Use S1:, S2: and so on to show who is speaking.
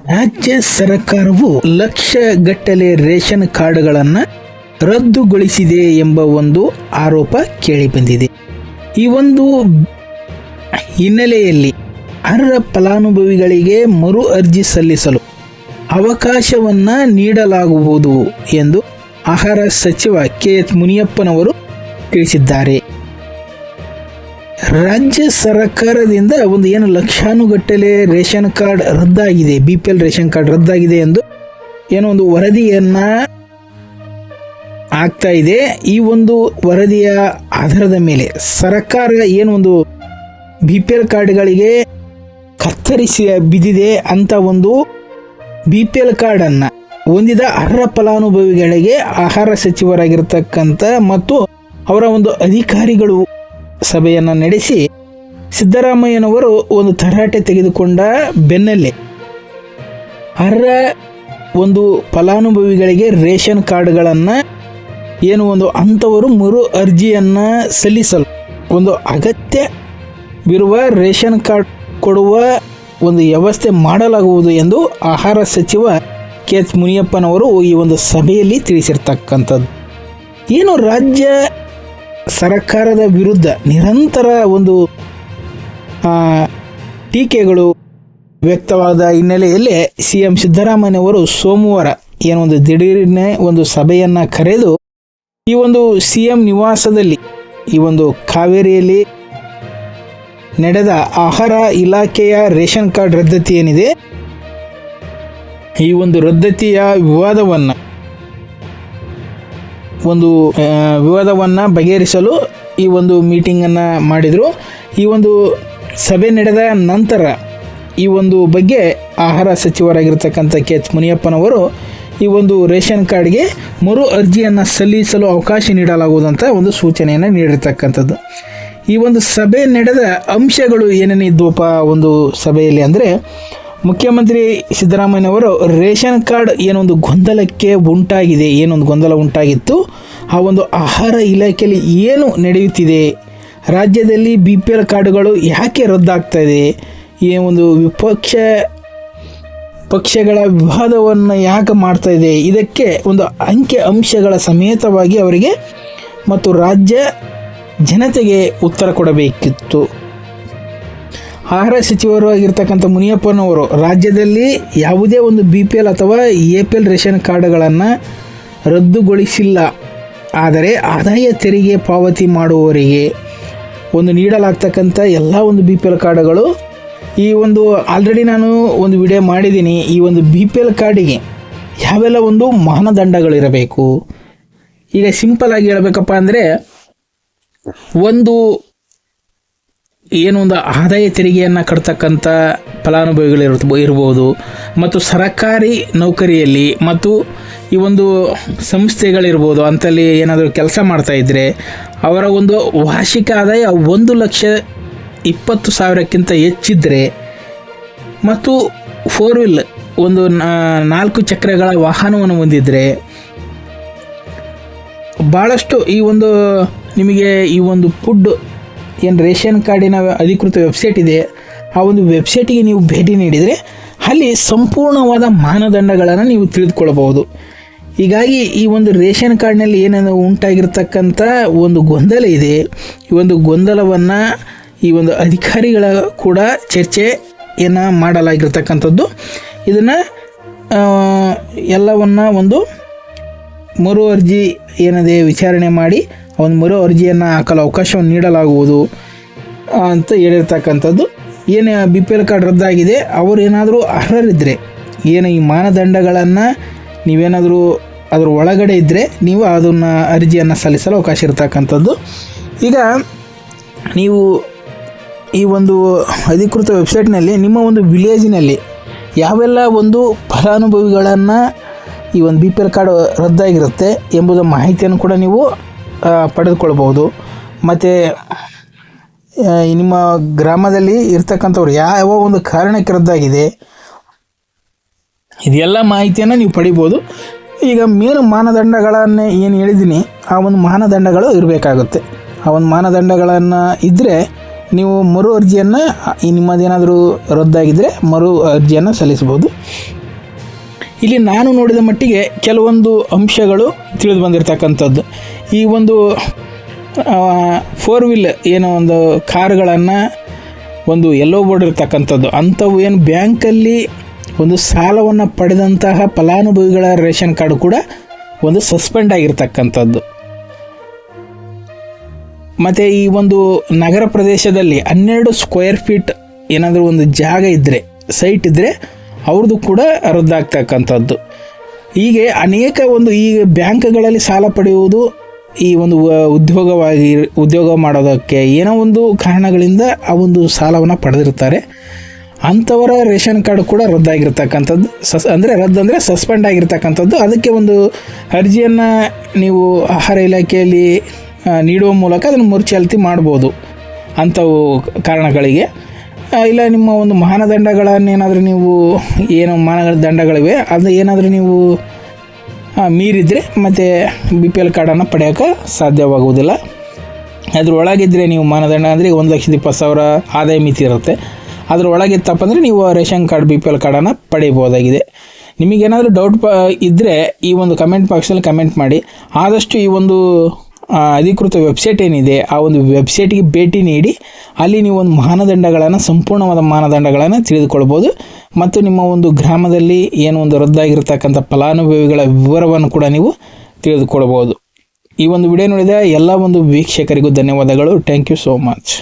S1: ರಾಜ್ಯ ಸರ್ಕಾರವು ಲಕ್ಷ ಗಟ್ಟಲೆ ರೇಷನ್ ಕಾರ್ಡ್ಗಳನ್ನು ರದ್ದುಗೊಳಿಸಿದೆ ಎಂಬ ಒಂದು ಆರೋಪ ಕೇಳಿಬಂದಿದೆ. ಈ ಒಂದು ಹಿನ್ನೆಲೆಯಲ್ಲಿ ಅರ್ಹ ಫಲಾನುಭವಿಗಳಿಗೆ ಮರು ಅರ್ಜಿ ಸಲ್ಲಿಸಲು ಅವಕಾಶವನ್ನ ನೀಡಲಾಗುವುದು ಎಂದು ಆಹಾರ ಸಚಿವ ಕೆ ಮುನಿಯಪ್ಪನವರು ತಿಳಿಸಿದ್ದಾರೆ. ರಾಜ್ಯ ಸರ್ಕಾರದಿಂದ ಒಂದು ಏನು ಲಕ್ಷಾನುಗಟ್ಟಲೆ ration card ರದ್ದಾಗಿದೆ B P L ration card ರದ್ದಾಗಿದೆ ಎಂದು ಏನೋ ಒಂದು ವರದಿಯನ್ನ ಆಗ್ತಾ ಇದೆ. ಈ ಒಂದು ವರದಿಯ ಆಧಾರದ ಮೇಲೆ ಸರ್ಕಾರ ಏನು ಒಂದು ಬಿ ಪಿ ಎಲ್ ಕಾರ್ಡ್ಗಳಿಗೆ ಕತ್ತರಿಸಿ ಬಿದ್ದಿದೆ ಅಂತ ಒಂದು ಬಿ ಪಿ ಎಲ್ ಕಾರ್ಡನ್ನು ಹೊಂದಿದ ಅರ್ಹ ಫಲಾನುಭವಿಗಳಿಗೆ ಆಹಾರ ಸಚಿವರಾಗಿರ್ತಕ್ಕಂಥ ಮತ್ತು ಅವರ ಒಂದು ಅಧಿಕಾರಿಗಳು ಸಭೆಯನ್ನು ನಡೆಸಿ ಸಿದ್ದರಾಮಯ್ಯನವರು ಒಂದು ತರಾಟೆ ತೆಗೆದುಕೊಂಡ ಬೆನ್ನಲ್ಲೇ ಅರ್ಹ ಒಂದು ಫಲಾನುಭವಿಗಳಿಗೆ ರೇಷನ್ ಕಾರ್ಡ್ಗಳನ್ನು ಏನು ಒಂದು ಅಂಥವರು ಮರು ಅರ್ಜಿಯನ್ನು ಸಲ್ಲಿಸಲು ಒಂದು ಅಗತ್ಯವಿರುವ ರೇಷನ್ ಕಾರ್ಡ್ ಕೊಡುವ ಒಂದು ವ್ಯವಸ್ಥೆ ಮಾಡಲಾಗುವುದು ಎಂದು ಆಹಾರ ಸಚಿವ ಕೆ ಎಚ್ ಮುನಿಯಪ್ಪನವರು ಈ ಒಂದು ಸಭೆಯಲ್ಲಿ ತಿಳಿಸಿರ್ತಕ್ಕಂಥದ್ದು. ಏನು ರಾಜ್ಯ ಸರ್ಕಾರದ ವಿರುದ್ಧ ನಿರಂತರ ಒಂದು ಟೀಕೆಗಳು ವ್ಯಕ್ತವಾದ ಹಿನ್ನೆಲೆಯಲ್ಲಿ ಸಿ ಎಂ ಸಿದ್ದರಾಮಯ್ಯವರು ಸೋಮವಾರ ಏನೊಂದು ದಿಢೀರನೆ ಒಂದು ಸಭೆಯನ್ನು ಕರೆದು ಈ ಒಂದು ಸಿ ಎಂ ನಿವಾಸದಲ್ಲಿ ಈ ಒಂದು ಕಾವೇರಿಯಲ್ಲಿ ನಡೆದ ಆಹಾರ ಇಲಾಖೆಯ ರೇಷನ್ ಕಾರ್ಡ್ ರದ್ದತಿ ಏನಿದೆ, ಈ ಒಂದು ರದ್ದತಿಯ ವಿವಾದವನ್ನು ಒಂದು ವಿವಾದವನ್ನು ಬಗೆಹರಿಸಲು ಈ ಒಂದು ಮೀಟಿಂಗನ್ನು ಮಾಡಿದರು. ಈ ಒಂದು ಸಭೆ ನಡೆದ ನಂತರ ಈ ಒಂದು ಬಗ್ಗೆ ಆಹಾರ ಸಚಿವರಾಗಿರ್ತಕ್ಕಂಥ ಕೆ ಎಚ್ ಮುನಿಯಪ್ಪನವರು ಈ ಒಂದು ರೇಷನ್ ಕಾರ್ಡ್ಗೆ ಮರು ಅರ್ಜಿಯನ್ನು ಸಲ್ಲಿಸಲು ಅವಕಾಶ ನೀಡಲಾಗುವುದಂತ ಒಂದು ಸೂಚನೆಯನ್ನು ನೀಡಿರ್ತಕ್ಕಂಥದ್ದು. ಈ ಒಂದು ಸಭೆ ನಡೆದ ಅಂಶಗಳು ಏನೇನಿದ್ವಪ್ಪ ಒಂದು ಸಭೆಯಲ್ಲಿ ಅಂದರೆ ಮುಖ್ಯಮಂತ್ರಿ ಸಿದ್ದರಾಮಯ್ಯನವರು ರೇಷನ್ ಕಾರ್ಡ್ ಏನೊಂದು ಗೊಂದಲಕ್ಕೆ ಉಂಟಾಗಿದೆ, ಏನೊಂದು ಗೊಂದಲ ಉಂಟಾಗಿತ್ತು, ಆ ಒಂದು ಆಹಾರ ಇಲಾಖೆಯಲ್ಲಿ ಏನು ನಡೆಯುತ್ತಿದೆ, ರಾಜ್ಯದಲ್ಲಿ ಬಿ ಪಿ ಎಲ್ ಕಾರ್ಡುಗಳು ಯಾಕೆ ರದ್ದಾಗ್ತಾ ಇದೆ ಈ ಒಂದು ವಿಪಕ್ಷ, ಪಕ್ಷಗಳ ವಿವಾದವನ್ನು ಯಾಕೆ ಮಾಡ್ತಾ ಇದೆ ಇದಕ್ಕೆ ಒಂದು ಅಂಕೆ ಅಂಶಗಳ ಸಮೇತವಾಗಿ ಅವರಿಗೆ ಮತ್ತು ರಾಜ್ಯ ಜನತೆಗೆ ಉತ್ತರ ಕೊಡಬೇಕಿತ್ತು. ಆಹಾರ ಸಚಿವರು ಆಗಿರ್ತಕ್ಕಂಥ ಮುನಿಯಪ್ಪನವರು ರಾಜ್ಯದಲ್ಲಿ ಯಾವುದೇ ಒಂದು ಬಿ ಪಿ ಎಲ್ ಅಥವಾ ಎ ಪಿ ಎಲ್ ರೇಷನ್ ಕಾರ್ಡ್ಗಳನ್ನು ರದ್ದುಗೊಳಿಸಿಲ್ಲ. ಆದರೆ ಆದಾಯ ತೆರಿಗೆ ಪಾವತಿ ಮಾಡುವವರಿಗೆ ಒಂದು ನೀಡಲಾಗ್ತಕ್ಕಂಥ ಎಲ್ಲ ಒಂದು ಬಿ ಪಿ ಎಲ್ ಕಾರ್ಡ್ಗಳು ಈ ಒಂದು ಆಲ್ರೆಡಿ ನಾನು ಒಂದು ವಿಡಿಯೋ ಮಾಡಿದ್ದೀನಿ. ಈ ಒಂದು ಬಿ ಪಿ ಎಲ್ ಕಾರ್ಡಿಗೆ ಯಾವೆಲ್ಲ ಒಂದು ಮಾನದಂಡಗಳಿರಬೇಕು? ಈಗ ಸಿಂಪಲ್ ಆಗಿ ಹೇಳಬೇಕಪ್ಪ ಅಂದರೆ ಒಂದು ಏನು ಒಂದು ಆದಾಯ ತೆರಿಗೆಯನ್ನು ಕಟ್ತಕ್ಕಂಥ ಫಲಾನುಭವಿಗಳು ಇರ್ತ- ಇರ್ಬೋದು, ಮತ್ತು ಸರಕಾರಿ ನೌಕರಿಯಲ್ಲಿ ಮತ್ತು ಈ ಒಂದು ಸಂಸ್ಥೆಗಳಿರ್ಬೋದು ಅಂತಲ್ಲಿ ಏನಾದರೂ ಕೆಲಸ ಮಾಡ್ತಾಯಿದ್ರೆ ಅವರ ಒಂದು ವಾರ್ಷಿಕ ಆದಾಯ ಒಂದು ಲಕ್ಷ ಇಪ್ಪತ್ತು ಸಾವಿರಕ್ಕಿಂತ ಹೆಚ್ಚಿದ್ದರೆ ಮತ್ತು ಫೋರ್ ವೀಲ್ ಒಂದು ನಾಲ್ಕು ಚಕ್ರಗಳ ವಾಹನವನ್ನು ಹೊಂದಿದ್ರೆ ಭಾಳಷ್ಟು ಈ ಒಂದು ನಿಮಗೆ ಈ ಒಂದು ಫುಡ್ ಏನು ರೇಷನ್ ಕಾರ್ಡಿನ ಅಧಿಕೃತ ವೆಬ್ಸೈಟ್ ಇದೆ, ಆ ಒಂದು ವೆಬ್ಸೈಟಿಗೆ ನೀವು ಭೇಟಿ ನೀಡಿದರೆ ಅಲ್ಲಿ ಸಂಪೂರ್ಣವಾದ ಮಾನದಂಡಗಳನ್ನು ನೀವು ತಿಳಿದುಕೊಳ್ಳಬಹುದು. ಹೀಗಾಗಿ ಈ ಒಂದು ರೇಷನ್ ಕಾರ್ಡ್ನಲ್ಲಿ ಏನೇನು ಉಂಟಾಗಿರ್ತಕ್ಕಂಥ ಒಂದು ಗೊಂದಲ ಇದೆ. ಈ ಒಂದು ಗೊಂದಲವನ್ನು ಈ ಒಂದು ಅಧಿಕಾರಿಗಳ ಕೂಡ ಚರ್ಚೆಯನ್ನು ಮಾಡಲಾಗಿರ್ತಕ್ಕಂಥದ್ದು. ಇದನ್ನು ಎಲ್ಲವನ್ನು ಒಂದು ಮರು ಅರ್ಜಿ ಏನಿದೆ ವಿಚಾರಣೆ ಮಾಡಿ ಒಂದು ಮರು ಅರ್ಜಿಯನ್ನು ಹಾಕಲು ಅವಕಾಶವನ್ನು ನೀಡಲಾಗುವುದು ಅಂತ ಹೇಳಿರ್ತಕ್ಕಂಥದ್ದು. ಏನು ಬಿ ಪಿ ಎಲ್ ಕಾರ್ಡ್ ರದ್ದಾಗಿದೆ, ಅವರು ಏನಾದರೂ ಅರ್ಹರಿದ್ದರೆ ಏನು ಈ ಮಾನದಂಡಗಳನ್ನು ನೀವೇನಾದರೂ ಅದರ ಒಳಗಡೆ ಇದ್ದರೆ ನೀವು ಅದನ್ನು ಅರ್ಜಿಯನ್ನು ಸಲ್ಲಿಸಲು ಅವಕಾಶ ಇರತಕ್ಕಂಥದ್ದು. ಈಗ ನೀವು ಈ ಒಂದು ಅಧಿಕೃತ ವೆಬ್ಸೈಟ್ನಲ್ಲಿ ನಿಮ್ಮ ಒಂದು ವಿಲೇಜಿನಲ್ಲಿ ಯಾವೆಲ್ಲ ಒಂದು ಫಲಾನುಭವಿಗಳನ್ನು ಈ ಒಂದು ಬಿ ಪಿ ಎಲ್ ಕಾರ್ಡ್ ರದ್ದಾಗಿರುತ್ತೆ ಎಂಬುದ ಮಾಹಿತಿಯನ್ನು ಕೂಡ ನೀವು ಪಡೆದುಕೊಳ್ಬೋದು ಮತ್ತು ನಿಮ್ಮ ಗ್ರಾಮದಲ್ಲಿ ಇರ್ತಕ್ಕಂಥವ್ರು ಯಾವ ಒಂದು ಕಾರಣಕ್ಕೆ ರದ್ದಾಗಿದೆ. ಇದೆಲ್ಲ ಮಾಹಿತಿಯನ್ನು ನೀವು ಪಡಿಬೋದು ಈಗ ಮೇನು ಮಾನದಂಡಗಳನ್ನೇ ಏನು ಹೇಳಿದ್ದೀನಿ, ಆ ಒಂದು ಮಾನದಂಡಗಳು ಇರಬೇಕಾಗುತ್ತೆ. ಆ ಒಂದು ಮಾನದಂಡಗಳನ್ನು ಇದ್ದರೆ ನೀವು ಮರು ಅರ್ಜಿಯನ್ನು ನಿಮ್ಮದೇನಾದರೂ ರದ್ದಾಗಿದ್ದರೆ ಮರು ಅರ್ಜಿಯನ್ನು ಸಲ್ಲಿಸಬಹುದು. ಇಲ್ಲಿ ನಾನು ನೋಡಿದ ಮಟ್ಟಿಗೆ ಕೆಲವೊಂದು ಅಂಶಗಳು ತಿಳಿದು ಬಂದಿರತಕ್ಕಂಥದ್ದು. ಈ ಒಂದು ಫೋರ್ ವೀಲ್ ಏನೋ ಒಂದು ಕಾರುಗಳನ್ನು ಒಂದು ಎಲ್ಲೋ ಬೋರ್ಡ್ ಇರ್ತಕ್ಕಂಥದ್ದು. ಅಂಥವು ಏನು ಬ್ಯಾಂಕಲ್ಲಿ ಒಂದು ಸಾಲವನ್ನು ಪಡೆದಂತಹ ಫಲಾನುಭವಿಗಳ ರೇಷನ್ ಕಾರ್ಡ್ ಕೂಡ ಒಂದು ಸಸ್ಪೆಂಡ್ ಆಗಿರ್ತಕ್ಕಂಥದ್ದು. ಮತ್ತು ಈ ಒಂದು ನಗರ ಪ್ರದೇಶದಲ್ಲಿ ಹನ್ನೆರಡು ಸ್ಕ್ವೇರ್ ಫೀಟ್ ಏನಾದರೂ ಒಂದು ಜಾಗ ಇದ್ದರೆ ಸೈಟ್ ಇದ್ದರೆ ಅವ್ರದ್ದು ಕೂಡ ರದ್ದಾಗ್ತಕ್ಕಂಥದ್ದು. ಹೀಗೆ ಅನೇಕ ಒಂದು ಈ ಬ್ಯಾಂಕ್ಗಳಲ್ಲಿ ಸಾಲ ಪಡೆಯುವುದು ಈ ಒಂದು ಉದ್ಯೋಗವಾಗಿ, ಉದ್ಯೋಗ ಮಾಡೋದಕ್ಕೆ ಏನೋ ಒಂದು ಕಾರಣಗಳಿಂದ ಆ ಒಂದು ಸಾಲವನ್ನು ಪಡೆದಿರ್ತಾರೆ. ಅಂಥವರ ರೇಷನ್ ಕಾರ್ಡ್ ಕೂಡ ರದ್ದಾಗಿರ್ತಕ್ಕಂಥದ್ದು. ಸಸ್, ಅಂದರೆ ರದ್ದು ಅಂದರೆ ಸಸ್ಪೆಂಡ್ ಆಗಿರ್ತಕ್ಕಂಥದ್ದು. ಅದಕ್ಕೆ ಒಂದು ಅರ್ಜಿಯನ್ನು ನೀವು ಆಹಾರ ಇಲಾಖೆಯಲ್ಲಿ ನೀಡುವ ಮೂಲಕ ಅದನ್ನು ಮರುಚಾಲ್ತಿ ಮಾಡ್ಬೋದು ಅಂಥವು ಕಾರಣಗಳಿಗೆ. ಇಲ್ಲ ನಿಮ್ಮ ಒಂದು ಮಾನದಂಡಗಳನ್ನೇನಾದರೂ ನೀವು, ಏನು ಮಾನದಂಡಗಳಿವೆ ಅದು ಏನಾದರೂ ನೀವು ಮೀರಿದರೆ ಮತ್ತು ಬಿ ಪಿ ಎಲ್ ಕಾರ್ಡನ್ನು ಪಡೆಯೋಕ್ಕೆ ಸಾಧ್ಯವಾಗುವುದಿಲ್ಲ. ಅದ್ರ ಒಳಗಿದ್ದರೆ ನೀವು ಮಾನದಂಡ ಅಂದರೆ ಒಂದು ಲಕ್ಷದ ಇಪ್ಪತ್ತು ಸಾವಿರ ಆದಾಯ ಮಿತಿ ಇರುತ್ತೆ. ಅದ್ರ ಒಳಗಿತ್ತಪ್ಪ ಅಂದರೆ ನೀವು ration card B P L ಕಾರ್ಡನ್ನು ಪಡೆಯಬಹುದಾಗಿದೆ. ನಿಮಗೇನಾದರೂ ಡೌಟ್ ಪ ಇದ್ದರೆ ಈ ಒಂದು ಕಮೆಂಟ್ ಬಾಕ್ಸಲ್ಲಿ ಕಮೆಂಟ್ ಮಾಡಿ. ಆದಷ್ಟು ಈ ಒಂದು ಅಧಿಕೃತ ವೆಬ್ಸೈಟ್ ಏನಿದೆ, ಆ ಒಂದು ವೆಬ್ಸೈಟ್ಗೆ ಭೇಟಿ ನೀಡಿ. ಅಲ್ಲಿ ನೀವು ಒಂದು ಮಾನದಂಡಗಳನ್ನು, ಸಂಪೂರ್ಣವಾದ ಮಾನದಂಡಗಳನ್ನು ತಿಳಿದುಕೊಳ್ಬೋದು. ಮತ್ತು ನಿಮ್ಮ ಒಂದು ಗ್ರಾಮದಲ್ಲಿ ಏನು ಒಂದು ರದ್ದಾಗಿರ್ತಕ್ಕಂಥ ಫಲಾನುಭವಿಗಳ ವಿವರವನ್ನು ಕೂಡ ನೀವು ತಿಳಿದುಕೊಳ್ಬೋದು ಈ ಒಂದು ವಿಡಿಯೋ ನೋಡಿದ ಎಲ್ಲ ಒಂದು ವೀಕ್ಷಕರಿಗೂ ಧನ್ಯವಾದಗಳು. Thank you so much